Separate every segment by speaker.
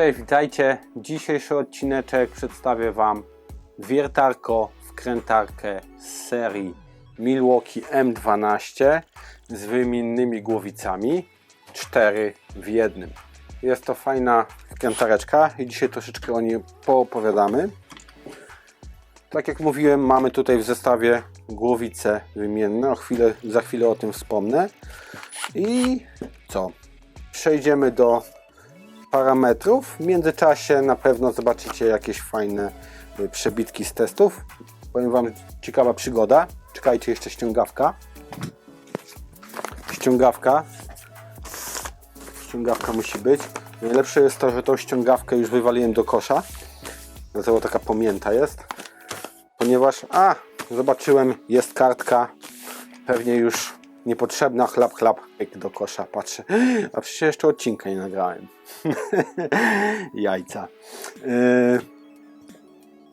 Speaker 1: Cześć, witajcie. Dzisiejszy odcineczek przedstawię Wam wiertarko wkrętarkę z serii Milwaukee M12 z wymiennymi głowicami 4 w jednym. Jest to fajna wkrętareczka i dzisiaj troszeczkę o niej poopowiadamy. Tak jak mówiłem, mamy tutaj w zestawie głowice wymienne. O chwilę, za chwilę o tym wspomnę. I co? Przejdziemy do parametrów. W międzyczasie na pewno zobaczycie jakieś fajne y, przebitki z testów. Powiem Wam, ciekawa przygoda. Czekajcie, jeszcze ściągawka. Ściągawka. Ściągawka musi być. Najlepsze jest to, że tą ściągawkę już wywaliłem do kosza. Dlatego taka pamięta jest. Ponieważ, a, zobaczyłem, jest kartka. Pewnie już niepotrzebna, chlap, chlap, pyk do kosza, patrzę. A przecież jeszcze odcinka nie nagrałem. Jajca. Yy,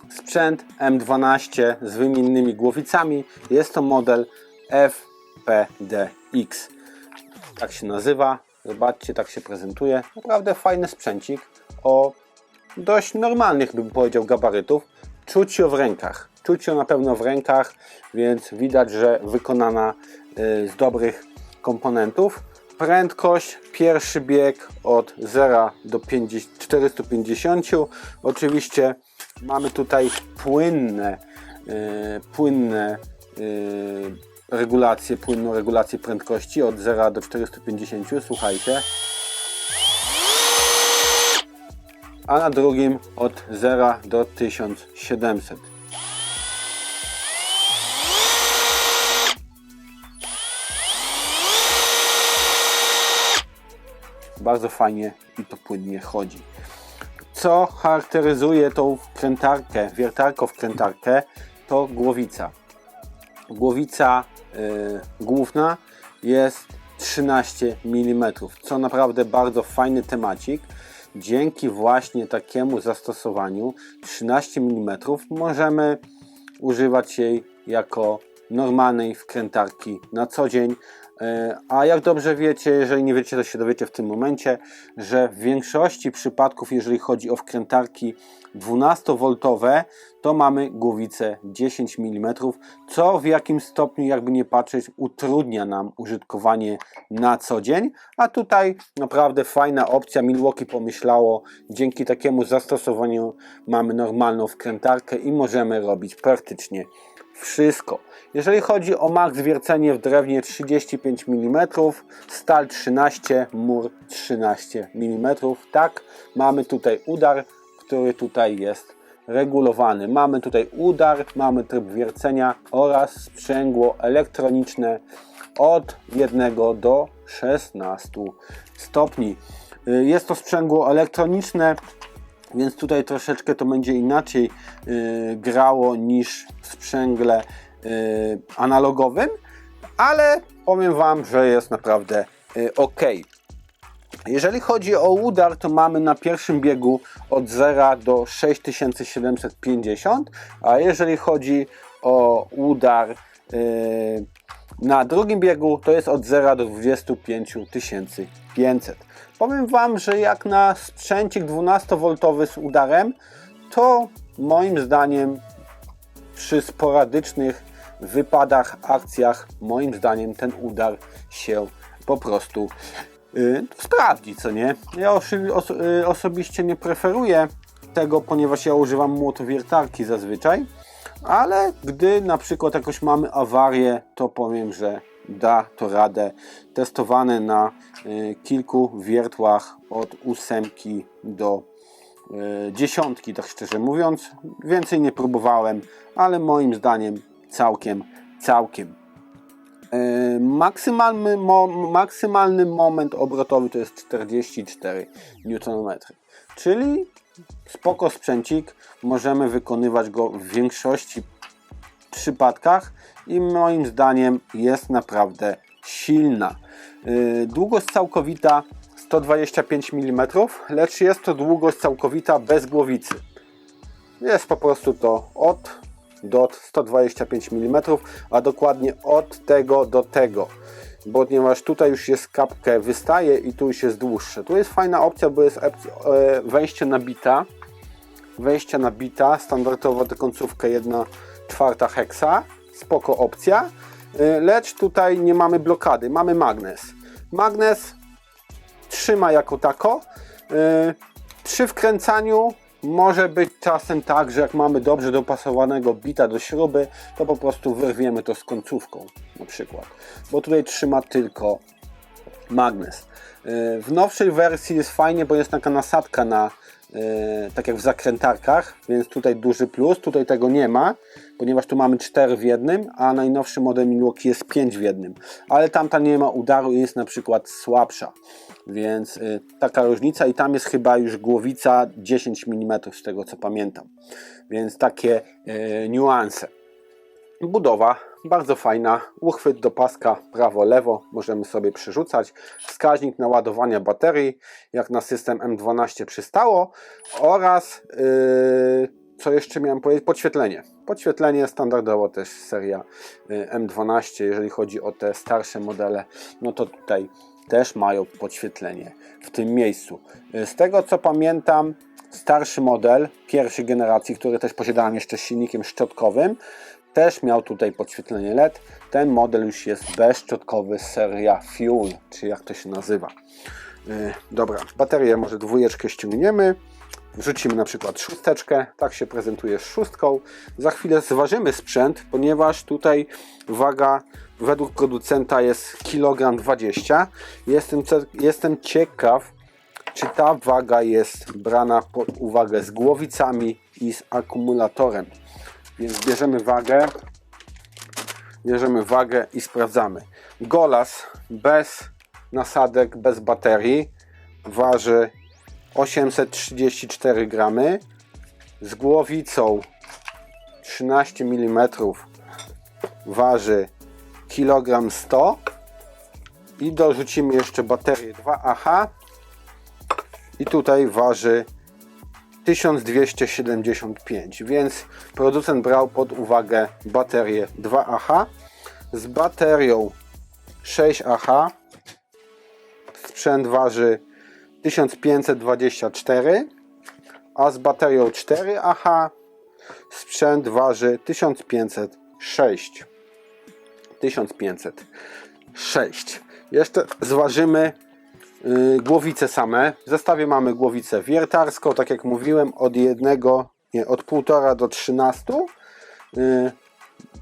Speaker 1: sprzęt M12 z wymiennymi głowicami. Jest to model FPDX. Tak się nazywa. Zobaczcie, tak się prezentuje. Naprawdę fajny sprzęcik o dość normalnych, bym powiedział, gabarytów. Czuć ją w rękach. Czuć ją na pewno w rękach, więc widać, że wykonana z dobrych komponentów. Prędkość, pierwszy bieg od 0 do 50, 450. Oczywiście mamy tutaj płynne, y, płynne y, regulacje, płynną regulację prędkości od 0 do 450. Słuchajcie. A na drugim od 0 do 1700. bardzo fajnie i to płynnie chodzi. Co charakteryzuje tą wkrętarkę, wiertarko wkrętarkę, to głowica. Głowica y, główna jest 13 mm, co naprawdę bardzo fajny temacik. Dzięki właśnie takiemu zastosowaniu 13 mm możemy używać jej jako normalnej wkrętarki na co dzień. E, A jak dobrze wiecie, jeżeli nie wiecie, to się dowiecie w tym momencie, że w większości przypadków, jeżeli chodzi o wkrętarki 12V, to mamy głowicę 10 mm, co w jakim stopniu, jakby nie patrzeć, utrudnia nam użytkowanie na co dzień. A tutaj naprawdę fajna opcja. Milwaukee pomyślało, dzięki takiemu zastosowaniu mamy normalną wkrętarkę i możemy robić praktycznie wszystko. Jeżeli chodzi o max wiercenie w drewnie 35 mm, stal 13, mur 13 mm, tak, mamy tutaj udar, który tutaj jest regulowany. Mamy tutaj udar, mamy tryb wiercenia oraz sprzęgło elektroniczne od 1 do 16 stopni. Y, Jest to sprzęgło elektroniczne, więc tutaj troszeczkę to będzie inaczej y, grało niż w sprzęgle y, analogowym, ale powiem Wam, że jest naprawdę y, ok. Jeżeli chodzi o udar, to mamy na pierwszym biegu od 0 do 6750, a jeżeli chodzi o udar y, na drugim biegu, to jest od 0 do 25500. Powiem Wam, że jak na sprzęcik 12V z udarem, to moim zdaniem przy sporadycznych wypadach, akcjach, moim zdaniem ten udar się po prostu yy, sprawdzi, co nie? Ja osi- os- yy, osobiście nie preferuję tego, ponieważ ja używam młotowiertarki zazwyczaj, ale gdy na przykład jakoś mamy awarię, to powiem, że da to radę. Testowane na y, kilku wiertłach od ósemki do y, dziesiątki, tak szczerze mówiąc. Więcej nie próbowałem, ale moim zdaniem całkiem, całkiem. Y, Maksymalny, mo, maksymalny moment obrotowy to jest 44 Nm. Czyli spoko sprzęcik, możemy wykonywać go w większości przypadkach i moim zdaniem jest naprawdę silna. Yy, Długość całkowita 125 mm, lecz jest to długość całkowita bez głowicy. Jest po prostu to od dot 125 mm, a dokładnie od tego do tego. ponieważ tutaj już jest kapkę wystaje i tu już jest dłuższe. Tu jest fajna opcja, bo jest e, wejście na bita, wejścia na bita, standardowo tę końcówkę 1 czwarta heksa, spoko opcja, E, lecz tutaj nie mamy blokady, mamy magnes. Magnes trzyma jako tako. E, Przy wkręcaniu może być czasem tak, że jak mamy dobrze dopasowanego bita do śruby, to po prostu wyrwiemy to z końcówką na przykład. Bo tutaj trzyma tylko magnes. E, W nowszej wersji jest fajnie, bo jest taka nasadka na tak jak w zakrętarkach, więc tutaj duży plus, tutaj tego nie ma, ponieważ tu mamy 4 w jednym, a najnowszy model Milwaukee jest 5 w jednym, ale tamta nie ma udaru i jest na przykład słabsza, więc y, taka różnica i tam jest chyba już głowica 10 mm z tego co pamiętam, więc takie y, niuanse. Budowa bardzo fajna, uchwyt do paska prawo-lewo, możemy sobie przerzucać, wskaźnik naładowania baterii, jak na system M12 przystało. Oraz yy, co jeszcze miałem powiedzieć, podświetlenie. Podświetlenie standardowo też seria yy, M12, jeżeli chodzi o te starsze modele, no to tutaj też mają podświetlenie w tym miejscu. Yy, Z tego co pamiętam, starszy model pierwszej generacji, który też posiadałem jeszcze z silnikiem szczotkowym, też miał tutaj podświetlenie LED. Ten model już jest bezszczotkowy, seria Fuel, czy jak to się nazywa. Yy, dobra, baterię może dwójeczkę ściągniemy. Wrzucimy na przykład szósteczkę, tak się prezentuje z szóstką. Za chwilę zważymy sprzęt, ponieważ tutaj waga według producenta jest kilogram 20. Jestem, jestem ciekaw, czy ta waga jest brana pod uwagę z głowicami i z akumulatorem. Więc bierzemy wagę, bierzemy wagę i sprawdzamy. Golas bez nasadek, bez baterii waży 834 gramy. Z głowicą 13 mm waży kilogram 100 i dorzucimy jeszcze baterię 2AH i tutaj waży 1275, więc producent brał pod uwagę baterię 2AH z baterią 6AH sprzęt waży 1524, a z baterią 4AH sprzęt waży 1506. 1506. Jeszcze zważymy głowice same. W zestawie mamy głowicę wiertarską, tak jak mówiłem, od jednego, nie, od 1,5 do 13. Yy,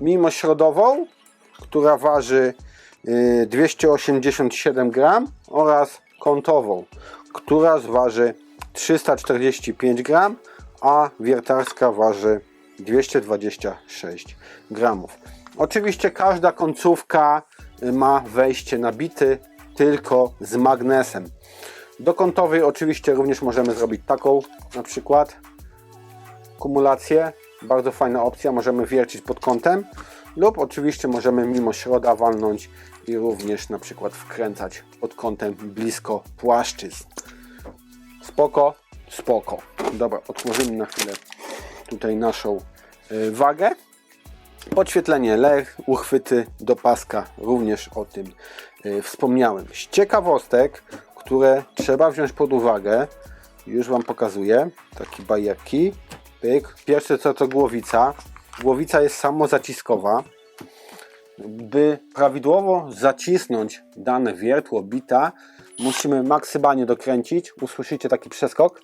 Speaker 1: mimośrodową, która waży yy, 287 gram oraz kątową, która zważy 345 gram, a wiertarska waży 226 gramów. Oczywiście każda końcówka y, ma wejście na bity tylko z magnesem. Do kątowej oczywiście również możemy zrobić taką na przykład kumulację. Bardzo fajna opcja, możemy wiercić pod kątem lub oczywiście możemy mimo środa walnąć i również na przykład wkręcać pod kątem blisko płaszczyzn. Spoko, spoko. Dobra, otworzymy na chwilę tutaj naszą y, wagę. Podświetlenie LED, uchwyty do paska, również o tym wspomniałem. Z ciekawostek, które trzeba wziąć pod uwagę, już Wam pokazuję, takie bajerki. Pyk. Pierwsze co to głowica. Głowica jest samozaciskowa. By prawidłowo zacisnąć dane wiertło bita, musimy maksymalnie dokręcić. Usłyszycie taki przeskok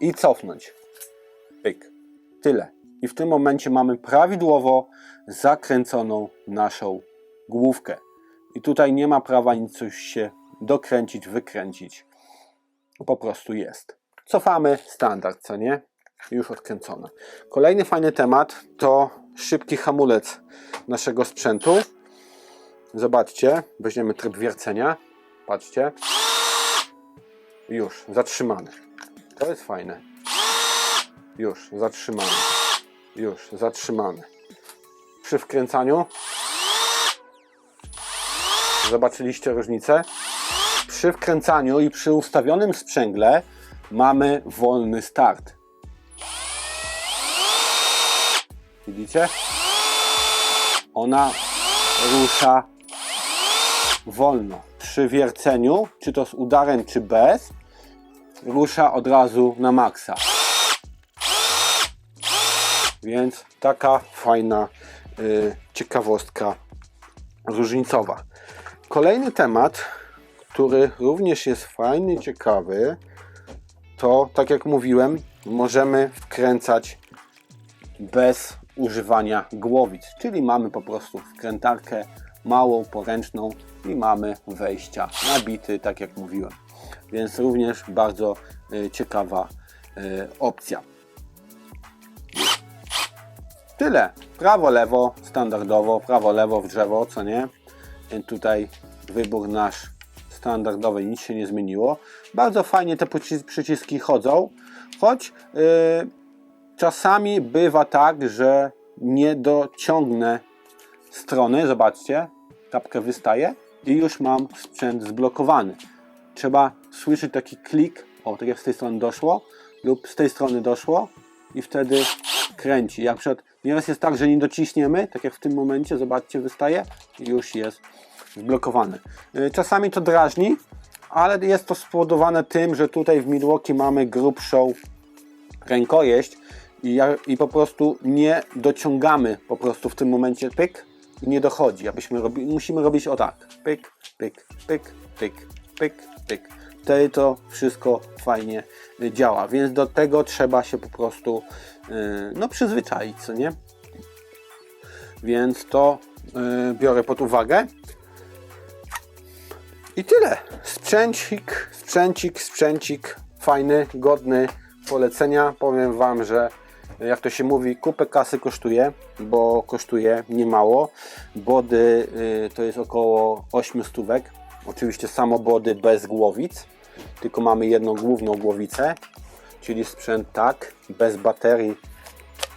Speaker 1: i cofnąć. Pyk. Tyle. I w tym momencie mamy prawidłowo zakręconą naszą główkę. I tutaj nie ma prawa nic coś się dokręcić, wykręcić. Po prostu jest. Cofamy standard, co nie? Już odkręcone. Kolejny fajny temat to szybki hamulec naszego sprzętu. Zobaczcie, weźmiemy tryb wiercenia. Patrzcie. Już, zatrzymany. To jest fajne. Już, zatrzymany. Już, zatrzymany. Przy wkręcaniu zobaczyliście różnicę? Przy wkręcaniu i przy ustawionym sprzęgle mamy wolny start. Widzicie? Ona rusza wolno. Przy wierceniu, czy to z udarem, czy bez, rusza od razu na maksa. Więc taka fajna y, ciekawostka różnicowa. Kolejny temat, który również jest fajny, ciekawy, to tak jak mówiłem, możemy wkręcać bez używania głowic, czyli mamy po prostu wkrętarkę małą, poręczną i mamy wejścia nabity, tak jak mówiłem. Więc również bardzo y, ciekawa y, opcja. Tyle. Prawo, lewo, standardowo, prawo, lewo w drzewo, co nie? Tutaj wybór nasz standardowy, nic się nie zmieniło. Bardzo fajnie te przycis- przyciski chodzą, choć yy, czasami bywa tak, że nie dociągnę strony, zobaczcie, kapkę wystaje i już mam sprzęt zblokowany. Trzeba słyszeć taki klik, o tak jak z tej strony doszło, lub z tej strony doszło i wtedy kręci. Jak przykład nieraz jest tak, że nie dociśniemy, tak jak w tym momencie, zobaczcie, wystaje już jest zblokowany. Y, Czasami to drażni, ale jest to spowodowane tym, że tutaj w Milwaukee mamy grubszą rękojeść i, i po prostu nie dociągamy po prostu w tym momencie pyk i nie dochodzi. Abyśmy robi, musimy robić o tak. Pyk, pyk, pyk, pyk, pyk, pyk. Wtedy to wszystko fajnie działa, więc do tego trzeba się po prostu y, no, przyzwyczaić, co nie? Więc to y, biorę pod uwagę. I tyle. Sprzęcik, sprzęcik, sprzęcik. Fajny, godny polecenia. Powiem Wam, że jak to się mówi, kupę kasy kosztuje, bo kosztuje niemało. Body y, to jest około 8 stówek. Oczywiście samobody bez głowic, tylko mamy jedną główną głowicę, czyli sprzęt tak, bez baterii,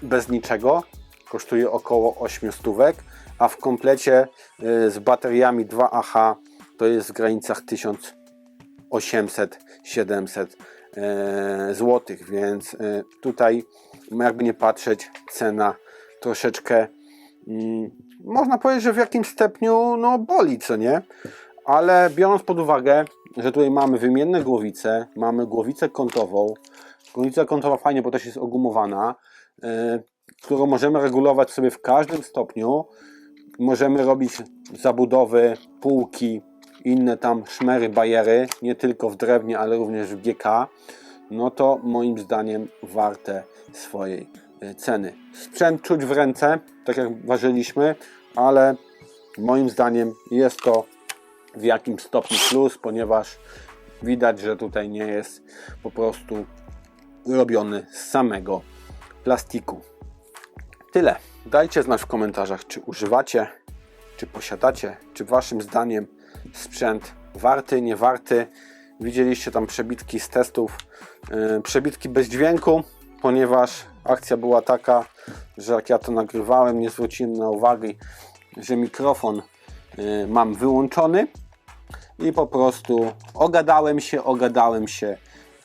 Speaker 1: bez niczego. Kosztuje około 8 stówek, a w komplecie y, z bateriami 2AH to jest w granicach 1800-700 zł, więc e, tutaj jakby nie patrzeć cena troszeczkę mm, można powiedzieć, że w jakimś stopniu no boli, co nie? Ale biorąc pod uwagę, że tutaj mamy wymienne głowice, mamy głowicę kątową, głowica kątowa fajnie, bo też jest ogumowana, e, którą możemy regulować sobie w każdym stopniu, możemy robić zabudowy, półki, inne tam szmery, bajery, nie tylko w drewnie, ale również w GK, no to moim zdaniem warte swojej y, ceny. Sprzęt czuć w ręce, tak jak ważyliśmy, ale moim zdaniem jest to w jakimś stopniu plus, ponieważ widać, że tutaj nie jest po prostu robiony z samego plastiku. Tyle. Dajcie znać w komentarzach, czy używacie, czy posiadacie, czy waszym zdaniem sprzęt warty, nie warty. Widzieliście tam przebitki z testów, yy, przebitki bez dźwięku, ponieważ akcja była taka, że jak ja to nagrywałem, nie zwróciłem na uwagę, że mikrofon yy, mam wyłączony i po prostu ogadałem się, ogadałem się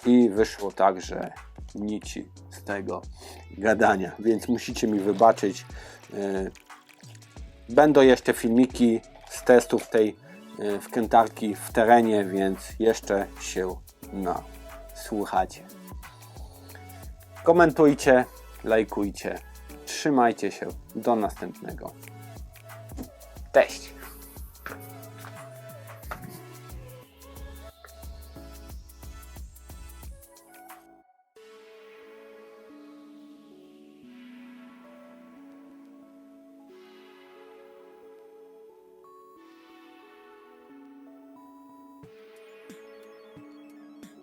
Speaker 1: i wyszło tak, że nici z tego gadania, więc musicie mi wybaczyć. Yy, Będą jeszcze filmiki z testów tej y, wkrętarki w terenie, więc jeszcze się nasłuchacie. Komentujcie, lajkujcie. Trzymajcie się. Do następnego. Cześć!